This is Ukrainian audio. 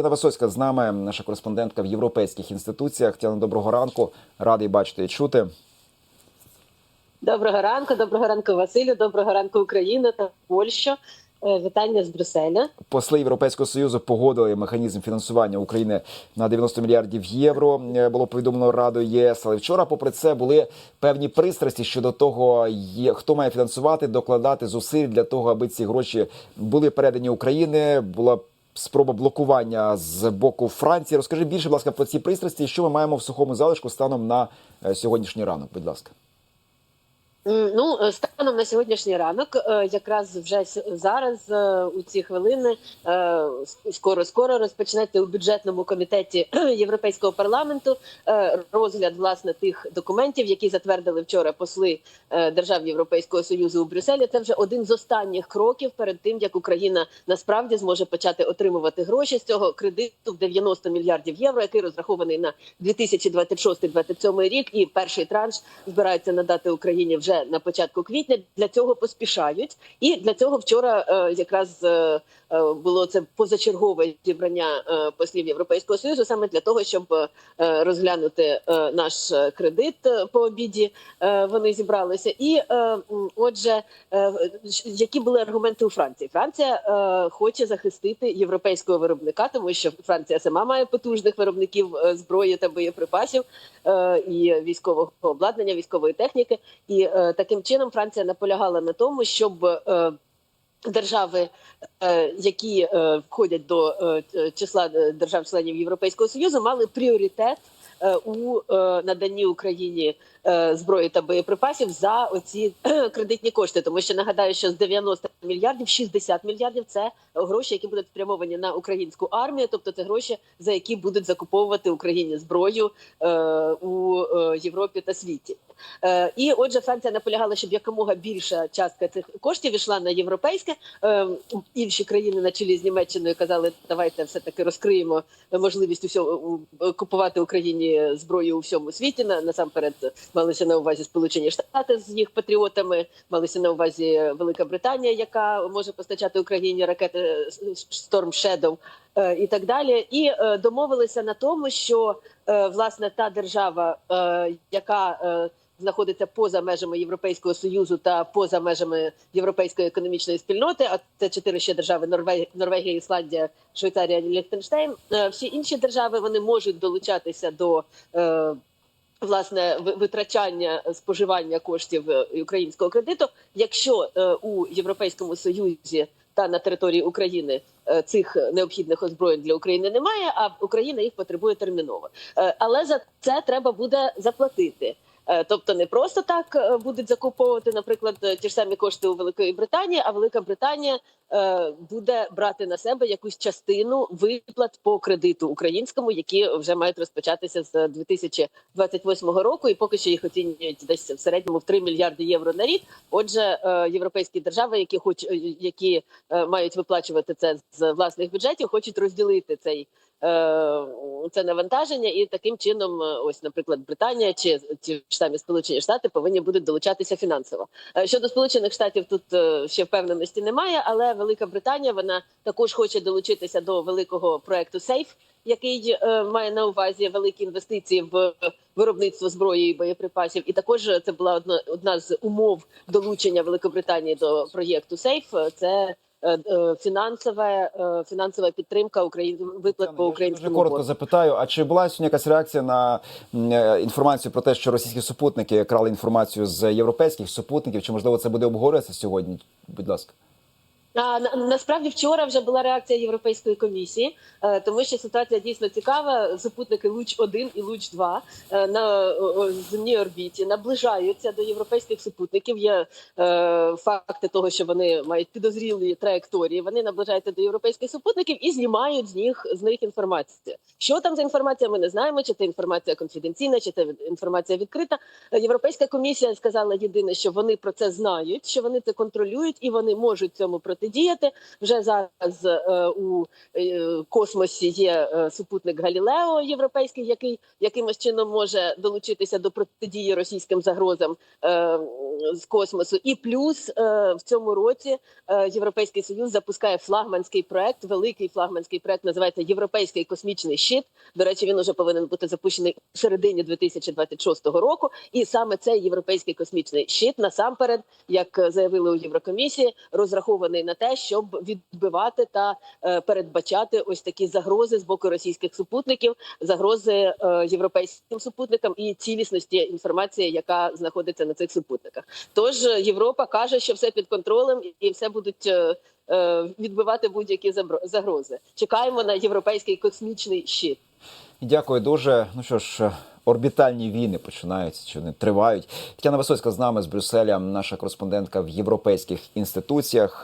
Тетяна Висоцька з нами, наша кореспондентка в європейських інституціях. Тетяна, доброго ранку. Радий бачити і чути. Доброго ранку, доброго ранку, Василю. Доброго ранку, Україна та Польща. Е, Вітання з Брюсселя. Посли Європейського союзу погодили механізм фінансування України на 90 мільярдів євро. Е, Було повідомлено Радою ЄС. Але вчора, попри це, були певні пристрасті щодо того, хто має фінансувати, докладати зусиль для того, аби ці гроші були передані Україні. Була спроба блокування з боку Франції. Розкажи більше, будь ласка, про ці пристрасті. Що ми маємо в сухому залишку станом на е, сьогоднішній ранок? Будь ласка. Ну, е, станом на сьогоднішній ранок, е, якраз вже зараз, е, у ці хвилини, скоро скоро розпочнеться у бюджетному комітеті Європейського парламенту розгляд власне тих документів, які затвердили вчора посли держав Європейського союзу у Брюсселі. Це вже один з останніх кроків перед тим, як Україна насправді зможе почати отримувати гроші з цього кредиту в 90 мільярдів євро, який розрахований на 2026-2027 рік. І перший транш збираються надати Україні вже на початку квітня. Для цього поспішають, і для цього вчора е, якраз е, е, було це позачергове зібрання послів Європейського союзу, саме для того, щоб розглянути наш кредит по обіді. Вони зібралися, і отже, які були аргументи у Франції? Франція хоче захистити європейського виробника, тому що Франція сама має потужних виробників зброї та боєприпасів і військового обладнання, військової техніки. І таким чином Франція наполягала на тому, щоб е, держави, е, які е, входять до е, числа е, держав-членів Європейського союзу, мали пріоритет е, у е, наданні Україні е, зброї та боєприпасів за оці кредитні кошти. Тому що нагадаю, що з 90 мільярдів 60 мільярдів це гроші, які будуть спрямовані на українську армію, тобто це гроші, за які будуть закуповувати Україні зброю е, у е, Європі та світі. Е, І отже, Франція наполягала, щоб якомога більша частка цих коштів йшла на європейське. Е, Інші країни на чолі з Німеччиною казали, давайте все таки розкриємо можливість усього купувати Україні зброю у всьому світі. На насамперед малися на увазі Сполучені Штати з їх патріотами, малися на увазі Велика Британія, яка може постачати Україні ракети Storm Shadow е, і так далі. І е, домовилися на тому, що е, власне та держава, е, яка е, знаходиться поза межами Європейського союзу та поза межами Європейської економічної спільноти. А це чотири ще держави: Норвегія, Норвегія, Ісландія, Швейцарія, Ліхтенштейн. Е, Всі інші держави вони можуть долучатися до. е, Власне, ви- витрачання споживання коштів е, українського кредиту, якщо е, у Європейському Союзі та на території України е, цих необхідних озброєнь для України немає, а Україна їх потребує терміново. Е, Але за це треба буде заплатити. Е, Тобто не просто так е, будуть закуповувати, наприклад, е, ті ж самі кошти у Великої Британії, а Велика Британія буде брати на себе якусь частину виплат по кредиту українському, які вже мають розпочатися з 2028 року, і поки що їх оцінюють десь в середньому в 3 мільярди євро на рік. Отже, е, європейські держави, які хоч е, які е, мають виплачувати це з власних бюджетів, хочуть розділити цей. е, Це навантаження, і таким чином, е, ось, наприклад, Британія чи ті ж самі Сполучені Штати повинні будуть долучатися фінансово. Е, Щодо Сполучених Штатів, тут е, ще впевненості немає, але Велика Британія вона також хоче долучитися до великого проекту Сейф, який е, має на увазі великі інвестиції в виробництво зброї і боєприпасів. І також це була одна одна з умов долучення Великобританії до проєкту Сейф. Це е, е, фінансова е, фінансова підтримка Україн виплат по Тетяно, я Дуже коротко запитаю: а чи була сьогодні якась реакція на інформацію про те, що російські супутники крали інформацію з європейських супутників? Чи можливо це буде обговорюватися сьогодні? Будь ласка. На, насправді вчора вже була реакція Європейської комісії, е, тому що ситуація дійсно цікава. Супутники Луч 1 і Луч 2 е, на земній орбіті наближаються до європейських супутників. Є е, факти того, що вони мають підозрілі траєкторії. Вони наближаються до європейських супутників і знімають з них з них інформацію. Що там за інформація? Ми не знаємо, чи це інформація конфіденційна, чи це інформація відкрита. Європейська комісія сказала єдине, що вони про це знають, що вони це контролюють і вони можуть цьому процесі протидіяти. Вже зараз е, у е, космосі є е, супутник Галілео європейський, який якимось чином може долучитися до протидії російським загрозам з космосу. І плюс в цьому році Європейський Союз запускає флагманський проект, великий флагманський проект називається Європейський космічний щит. До речі, він уже повинен бути запущений в середині 2026 року. І саме цей європейський космічний щит насамперед, як заявили у Єврокомісії, розрахований на те, щоб відбивати та е, передбачати ось такі загрози з боку російських супутників, загрози е, європейським супутникам і цілісності інформації, яка знаходиться на цих супутниках. Тож е, Європа каже, що все під контролем і все будуть. Відбивати будь-які загрози. Чекаємо на європейський космічний щит. Дякую дуже. Ну що ж, орбітальні війни починаються чи вони тривають. Тетяна Висоцька з нами з Брюсселя, наша кореспондентка в європейських інституціях.